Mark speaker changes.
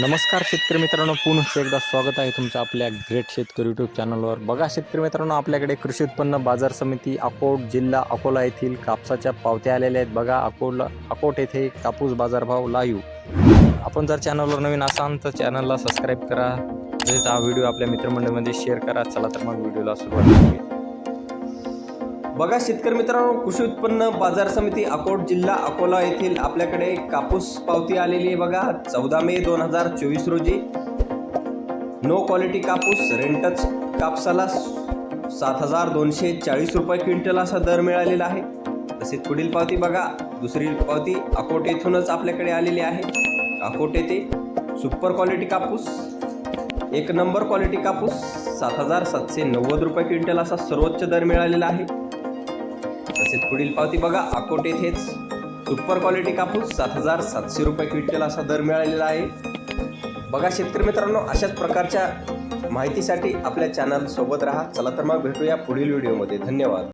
Speaker 1: नमस्कार शेतकरी मित्रांनो पुन्हा एकदा स्वागत आहे तुमचं आपल्या ग्रेट शेतकरी यूट्यूब चॅनलवर बघा शेतकरी मित्रांनो आपल्याकडे कृषी उत्पन्न बाजार समिती अकोट जिल्हा अकोला येथील कापसाच्या पावत्या आलेल्या आहेत. बघा अकोला अकोट येथे कापूस बाजारभाव लाईव्ह आपण जर चॅनलवर नवीन असाल तर चॅनलला सबस्क्राईब करा. तसेच हा व्हिडिओ आपल्या मित्रमंडळीमध्ये शेअर करा. चला तर मग व्हिडिओला सुरुवात करूया. बघा शेतकरी मित्रांनो कृषी उत्पन्न बाजार समिती अकोट जिल्हा अकोला येथील आपल्याकडे कापूस पावती आलेली आहे बघा चौदा मे दोन हजार चोवीस रोजी. नो क्वालिटी कापूस रेंटच कापसाला सात हजार दोनशे चाळीस रुपये क्विंटल असा दर मिळालेला आहे. तसेच पुढील पावती बघा दुसरी पावती अकोट येथूनच आपल्याकडे आलेली आहे. अकोट येथे सुपर क्वालिटी कापूस एक नंबर क्वालिटी कापूस सात हजार सातशे नव्वद रुपये क्विंटल असा सर्वोच्च दर मिळालेला आहे. तसेच पुढील पावती बघा. अकोट येथेच सुपर क्वालिटी कापूस सात हजार सातशे रुपये क्विंटल असा दर मिळालेला आहे. बघा शेतकरी मित्रांनो अशाच प्रकारच्या माहितीसाठी आपल्या चॅनल सोबत राहा. चला तर मग भेटूया पुढील व्हिडिओमध्ये धन्यवाद.